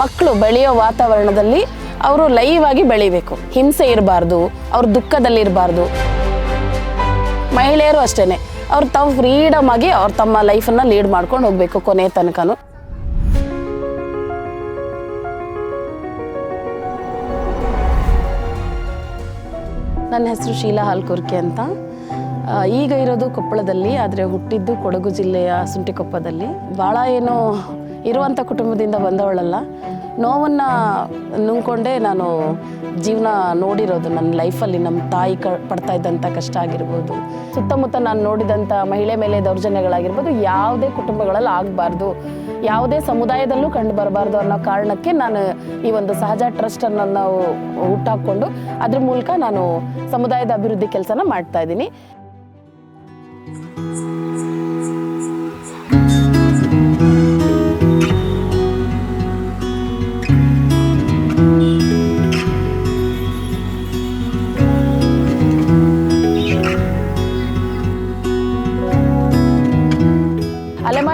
ಮಕ್ಕಳು ಬೆಳೆಯೋ ವಾತಾವರಣದಲ್ಲಿ ಅವರು ಲೈವ್ ಆಗಿ ಬೆಳಿಬೇಕು. ಹಿಂಸೆ ಇರಬಾರ್ದು, ಅವ್ರ ದುಃಖದಲ್ಲಿ ಇರಬಾರ್ದು. ಮಹಿಳೆಯರು ಅಷ್ಟೇ ಅವ್ರು ತಾವು ಫ್ರೀಡಮ್ ಆಗಿ ಅವ್ರು ತಮ್ಮ ಲೈಫನ್ನ ಲೀಡ್ ಮಾಡ್ಕೊಂಡು ಹೋಗ್ಬೇಕು ಕೊನೆ ತನಕನು. ನನ್ನ ಹೆಸರು ಶೀಲಾ ಹಾಲ್ಕುರ್ಕೆ ಅಂತ. ಈಗ ಇರೋದು ಕೊಪ್ಪಳದಲ್ಲಿ, ಆದರೆ ಹುಟ್ಟಿದ್ದು ಕೊಡಗು ಜಿಲ್ಲೆಯ ಸುಂಟಿಕೊಪ್ಪದಲ್ಲಿ. ಭಾಳ ಏನು ಇರುವಂಥ ಕುಟುಂಬದಿಂದ ಬಂದವಳಲ್ಲ. ನೋವನ್ನು ನುಂಗ್ಕೊಂಡೇ ನಾನು ಜೀವನ ನೋಡಿರೋದು. ನನ್ನ ಲೈಫಲ್ಲಿ ನಮ್ಮ ತಾಯಿ ಕ ಪಡ್ತಾ ಇದ್ದಂಥ ಕಷ್ಟ ಆಗಿರ್ಬೋದು. ಸುತ್ತಮುತ್ತ ನಾನು ನೋಡಿದಂಥ ಮಹಿಳೆ ಮೇಲೆ ದೌರ್ಜನ್ಯಗಳಾಗಿರ್ಬೋದು, ಯಾವುದೇ ಕುಟುಂಬಗಳಲ್ಲಿ ಆಗಬಾರ್ದು, ಯಾವುದೇ ಸಮುದಾಯದಲ್ಲೂ ಕಂಡು ಬರಬಾರ್ದು ಅನ್ನೋ ಕಾರಣಕ್ಕೆ ನಾನು ಈ ಒಂದು ಸಹಜ ಟ್ರಸ್ಟನ್ನು ನಾವು ಹುಟ್ಟಾಕ್ಕೊಂಡು ಅದ್ರ ಮೂಲಕ ನಾನು ಸಮುದಾಯದ ಅಭಿವೃದ್ಧಿ ಕೆಲಸನ ಮಾಡ್ತಾ ಇದ್ದೀನಿ.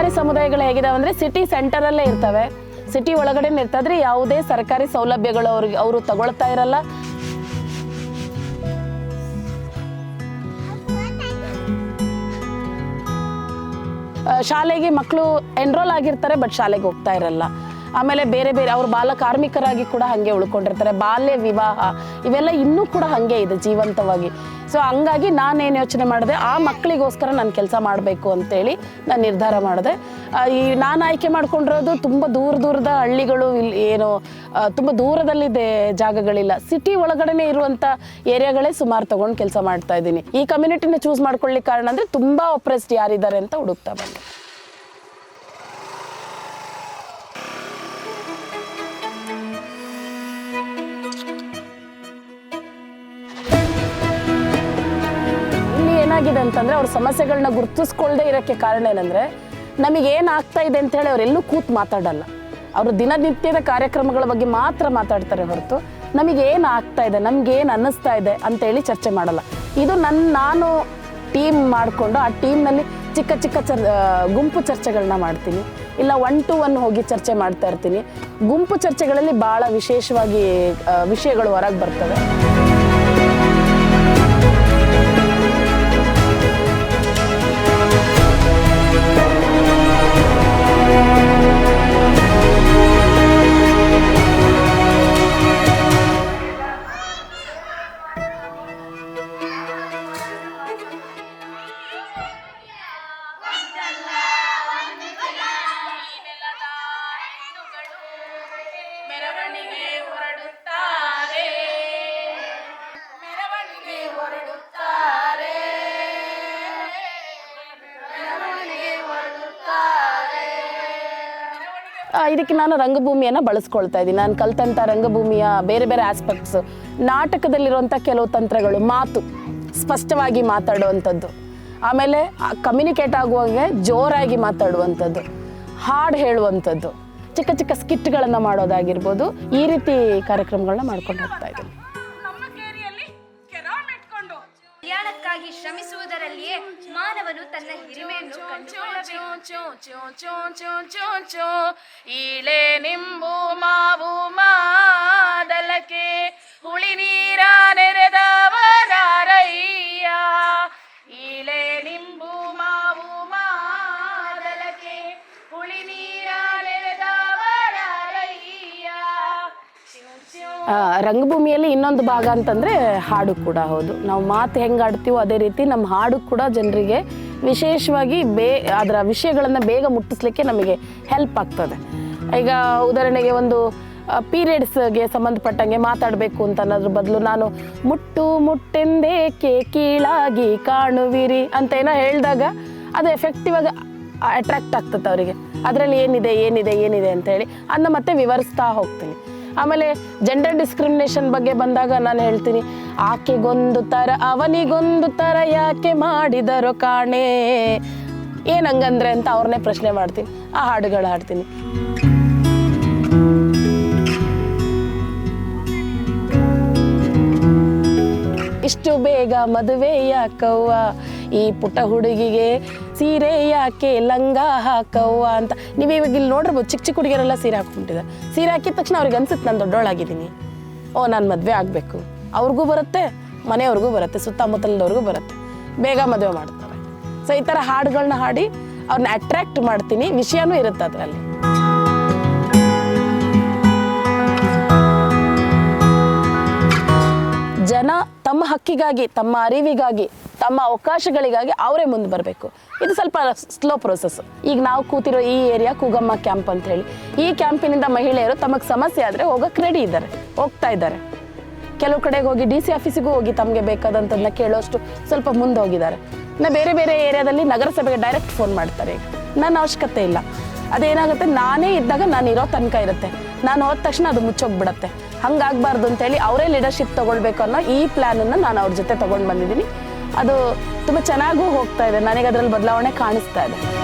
ಅಲೆಮಾರಿ ಸಮುದಾಯಗಳು ಹೇಗಿದಾವೆ ಅಂದ್ರೆ ಸಿಟಿ ಸೆಂಟರಲ್ಲೇ ಇರ್ತವೆ. ಸಿಟಿ ಒಳಗಡೆ ಇರ್ತದ್ರೆ ಯಾವುದೇ ಸರ್ಕಾರಿ ಸೌಲಭ್ಯಗಳು ಅವ್ರಿಗೆ ಅವರು ತಗೊಳ್ತಾ ಇರಲ್ಲ. ಶಾಲೆಗೆ ಮಕ್ಕಳು ಎನ್ರೋಲ್ ಆಗಿರ್ತಾರೆ ಬಟ್ ಶಾಲೆಗೆ ಹೋಗ್ತಾ ಇರಲ್ಲ. ಆಮೇಲೆ ಬೇರೆ ಬೇರೆ ಅವ್ರ ಬಾಲ ಕಾರ್ಮಿಕರಾಗಿ ಕೂಡ ಹಂಗೆ ಉಳ್ಕೊಂಡಿರ್ತಾರೆ. ಬಾಲ್ಯ ವಿವಾಹ, ಇವೆಲ್ಲ ಇನ್ನೂ ಕೂಡ ಹಂಗೆ ಇದೆ ಜೀವಂತವಾಗಿ. ಸೊ ಹಂಗಾಗಿ ನಾನೇನು ಯೋಚನೆ ಮಾಡಿದೆ, ಆ ಮಕ್ಕಳಿಗೋಸ್ಕರ ನಾನು ಕೆಲಸ ಮಾಡಬೇಕು ಅಂತೇಳಿ ನಾನು ನಿರ್ಧಾರ ಮಾಡಿದೆ. ಈ ನಾನು ಆಯ್ಕೆ ಮಾಡ್ಕೊಂಡಿರೋದು ತುಂಬ ದೂರ ದೂರದ ಹಳ್ಳಿಗಳು, ಇಲ್ಲಿ ಏನು ತುಂಬ ದೂರದಲ್ಲಿದೆ ಜಾಗಗಳಿಲ್ಲ. ಸಿಟಿ ಒಳಗಡೆನೆ ಇರುವಂಥ ಏರಿಯಾಗಳೇ ಸುಮಾರು ತೊಗೊಂಡು ಕೆಲಸ ಮಾಡ್ತಾ ಇದ್ದೀನಿ. ಈ ಕಮ್ಯುನಿಟಿನ ಚೂಸ್ ಮಾಡ್ಕೊಳ್ಳಿಕ್ಕೆ ಕಾರಣ ಅಂದರೆ ತುಂಬ ಒಪ್ರೆಸ್ಡ್ ಯಾರಿದ್ದಾರೆ ಅಂತ ಹುಡುಕ್ತಾ ಬಂದೆ. ಏನಾಗಿದೆ ಅಂತಂದ್ರೆ ಅವ್ರ ಸಮಸ್ಯೆಗಳನ್ನ ಗುರುತಿಸ್ಕೊಳ್ದೆ ಇರೋಕ್ಕೆ ಕಾರಣ ಏನಂದ್ರೆ, ನಮಗೆ ಏನಾಗ್ತಾ ಇದೆ ಅಂತ ಹೇಳಿ ಅವರೆಲ್ಲೂ ಕೂತ್ ಮಾತಾಡಲ್ಲ. ಅವರು ದಿನನಿತ್ಯದ ಕಾರ್ಯಕ್ರಮಗಳ ಬಗ್ಗೆ ಮಾತ್ರ ಮಾತಾಡ್ತಾರೆ ಹೊರತು, ನಮಗೆ ಏನು ಆಗ್ತಾ ಇದೆ ನಮ್ಗೆ ಏನು ಅನ್ನಿಸ್ತಾ ಇದೆ ಅಂತೇಳಿ ಚರ್ಚೆ ಮಾಡಲ್ಲ. ಇದು ನನ್ನ ನಾನು ಟೀಮ್ ಮಾಡಿಕೊಂಡು ಆ ಟೀಮ್ನಲ್ಲಿ ಚಿಕ್ಕ ಚಿಕ್ಕ ಚರ್ ಗುಂಪು ಚರ್ಚೆಗಳನ್ನ ಮಾಡ್ತೀನಿ. ಇಲ್ಲ ಒನ್ ಟು ಒನ್ ಹೋಗಿ ಚರ್ಚೆ ಮಾಡ್ತಾ ಇರ್ತೀನಿ. ಗುಂಪು ಚರ್ಚೆಗಳಲ್ಲಿ ಭಾಳ ವಿಶೇಷವಾಗಿ ವಿಷಯಗಳು ಹೊರಗೆ ಬರ್ತವೆ. ಇದಕ್ಕೆ ನಾನು ರಂಗಭೂಮಿಯನ್ನು ಬಳಸ್ಕೊಳ್ತಾ ಇದ್ದೀನಿ. ನಾನು ಕಲ್ತಂಥ ರಂಗಭೂಮಿಯ ಬೇರೆ ಬೇರೆ ಆಸ್ಪೆಕ್ಟ್ಸ್ ನಾಟಕದಲ್ಲಿರುವಂಥ ಕೆಲವು ತಂತ್ರಗಳು, ಮಾತು, ಸ್ಪಷ್ಟವಾಗಿ ಮಾತಾಡುವಂಥದ್ದು. ಆಮೇಲೆ ಕಮ್ಯುನಿಕೇಟ್ ಆಗುವಾಗೆ ಜೋರಾಗಿ ಮಾತಾಡುವಂಥದ್ದು ಹಾಡು ಹೇಳುವಂಥದ್ದು. ಚಿಕ್ಕ ಚಿಕ್ಕ ಸ್ಕಿಟ್ಗಳನ್ನು ಮಾಡೋದಾಗಿರ್ಬೋದು, ಈ ರೀತಿ ಕಾರ್ಯಕ್ರಮಗಳನ್ನ ಮಾಡ್ಕೊಂಡು ಹೋಗ್ತಾ ಇದ್ದೀನಿ. ತನ್ನ ಹಿರಿಮೆಯನ್ನು ಕಂಡುಕೊಳ್ಳಬೇಕು ಇಳೆ ನಿಂಬು ಮಾವು ಮಾದಲಕ್ಕೆ ಹುಳಿ ನೀರ ನೆರೆದವರಾರಯ್ಯ ರಂಗಭೂಮಿಯಲ್ಲಿ ಇನ್ನೊಂದು ಭಾಗ ಅಂತಂದರೆ ಹಾಡು ಕೂಡ ಹೌದು. ನಾವು ಮಾತು ಹೆಂಗೆ ಆಡ್ತೀವೋ ಅದೇ ರೀತಿ ನಮ್ಮ ಹಾಡು ಕೂಡ ಜನರಿಗೆ ವಿಶೇಷವಾಗಿ ಬೇ, ಅದರ ವಿಷಯಗಳನ್ನು ಬೇಗ ಮುಟ್ಟಿಸ್ಲಿಕ್ಕೆ ನಮಗೆ ಹೆಲ್ಪ್ ಆಗ್ತದೆ. ಈಗ ಉದಾಹರಣೆಗೆ ಒಂದು ಪೀರಿಯಡ್ಸ್ಗೆ ಸಂಬಂಧಪಟ್ಟಂಗೆ ಮಾತಾಡಬೇಕು ಅಂತ ಅನ್ನೋದ್ರ ಬದಲು ನಾನು ಮುಟ್ಟು ಮುಟ್ಟೆಂದೇಕೆ ಕೀಳಾಗಿ ಕಾಣುವಿರಿ ಅಂತ ಏನೋ ಹೇಳಿದಾಗ ಅದು ಎಫೆಕ್ಟಿವ್ ಆಗಿ ಅಟ್ರಾಕ್ಟ್ ಆಗ್ತದೆ ಅವರಿಗೆ. ಅದರಲ್ಲಿ ಏನಿದೆ ಏನಿದೆ ಏನಿದೆ ಅಂತ ಹೇಳಿ ಅದನ್ನ ಮತ್ತೆ ವಿವರಿಸ್ತಾ ಹೋಗ್ತೀನಿ. ಆಮೇಲೆ ಜೆಂಡರ್ ಡಿಸ್ಕ್ರಿಮಿನೇಷನ್ ಬಗ್ಗೆ ಬಂದಾಗ ನಾನು ಹೇಳ್ತೀನಿ, ಆಕೆಗೊಂದು ಥರ ಅವನಿಗೊಂದು ಥರ ಯಾಕೆ ಮಾಡಿದರೋ ಕಾಣೆ ಏನಂಗಂದ್ರೆ ಅಂತ ಅವ್ರನ್ನೇ ಪ್ರಶ್ನೆ ಮಾಡ್ತೀನಿ, ಆ ಹಾಡುಗಳು ಹಾಡ್ತೀನಿ. ಇಷ್ಟು ಬೇಗ ಮದುವೆ ಯಾಕವ್ವ ಈ ಪುಟ್ಟ ಹುಡುಗಿಗೆ ಸೀರೆ ಯಾಕೆ ಲಂಗ ಹಾಕವ್ವ ಅಂತ. ನೀವು ಇವಾಗ ಇಲ್ಲಿ ನೋಡಿರ್ಬೋದು ಚಿಕ್ಕ ಚಿಕ್ಕ ಹುಡುಗಿಯರೆಲ್ಲ ಸೀರೆ ಹಾಕ್ಬಿಟ್ಟಿದ್ದಾರೆ. ಸೀರೆ ಹಾಕಿದ ತಕ್ಷಣ ಅವ್ರಿಗೆ ಅನ್ಸುತ್ತೆ ನಾನು ದೊಡ್ಡವಳಾಗಿದ್ದೀನಿ ಓ, ನಾನು ಮದುವೆ ಆಗಬೇಕು. ಅವ್ರಿಗೂ ಬರುತ್ತೆ, ಮನೆಯವ್ರಿಗೂ ಬರುತ್ತೆ ಸುತ್ತಮುತ್ತಲದವ್ರಿಗೂ ಬರುತ್ತೆ. ಬೇಗ ಮದುವೆ ಮಾಡ್ತಾರೆ. ಸೊ ಈ ಥರ ಹಾಡುಗಳನ್ನ ಹಾಡಿ ಅವ್ರನ್ನ ಅಟ್ರಾಕ್ಟ್ ಮಾಡ್ತೀನಿ. ವಿಷಯನೂ ಇರುತ್ತೆ ಅದರಲ್ಲಿ. ಜನ ತಮ್ಮ ಹಕ್ಕಿಗಾಗಿ, ತಮ್ಮ ಅರಿವಿಗಾಗಿ ತಮ್ಮ ಅವಕಾಶಗಳಿಗಾಗಿ ಅವರೇ ಮುಂದೆ ಬರಬೇಕು. ಇದು ಸ್ವಲ್ಪ ಸ್ಲೋ ಪ್ರೊಸೆಸ್ ಈಗ ನಾವು ಕೂತಿರೋ ಈ ಏರಿಯಾ ಕೂಗಮ್ಮ ಕ್ಯಾಂಪ್ ಅಂತ ಹೇಳಿ, ಈ ಕ್ಯಾಂಪಿನಿಂದ ಮಹಿಳೆಯರು ತಮಗೆ ಸಮಸ್ಯೆ ಆದರೆ ಹೋಗಕ್ಕೆ ರೆಡಿ ಇದ್ದಾರೆ, ಹೋಗ್ತಾ ಇದ್ದಾರೆ. ಕೆಲವು ಕಡೆಗೆ ಹೋಗಿ ಡಿ ಸಿ ಆಫೀಸಿಗೂ ಹೋಗಿ ತಮಗೆ ಬೇಕಾದಂಥದ್ದನ್ನ ಕೇಳೋಷ್ಟು ಸ್ವಲ್ಪ ಮುಂದೆ ಹೋಗಿದ್ದಾರೆ. ನಾ ಬೇರೆ ಬೇರೆ ಏರಿಯಾದಲ್ಲಿ ನಗರಸಭೆಗೆ ಡೈರೆಕ್ಟ್ ಫೋನ್ ಮಾಡ್ತಾರೆ ನನ್ನ ಅವಶ್ಯಕತೆ ಇಲ್ಲ. ಅದೇನಾಗುತ್ತೆ, ನಾನೇ ಇದ್ದಾಗ ನಾನು ಇರೋ ತನಕ ಇರುತ್ತೆ. ನಾನು ಹೋದ ತಕ್ಷಣ ಅದು ಮುಚ್ಚೋಗ್ಬಿಡತ್ತೆ. ಹಂಗಾಗಬಾರ್ದು ಅಂತೇಳಿ ಅವರೇ ಲೀಡರ್ಶಿಪ್ ತೊಗೊಳ್ಬೇಕು ಅನ್ನೋ ಈ ಪ್ಲ್ಯಾನನ್ನು ನಾನು ಅವ್ರ ಜೊತೆ ತೊಗೊಂಡು ಬಂದಿದ್ದೀನಿ. ಅದು ತುಂಬ ಚೆನ್ನಾಗೂ ಹೋಗ್ತಾ ಇದೆ. ನನಗೆ ಅದರಲ್ಲಿ ಬದಲಾವಣೆ ಕಾಣಿಸ್ತಾ ಇದೆ.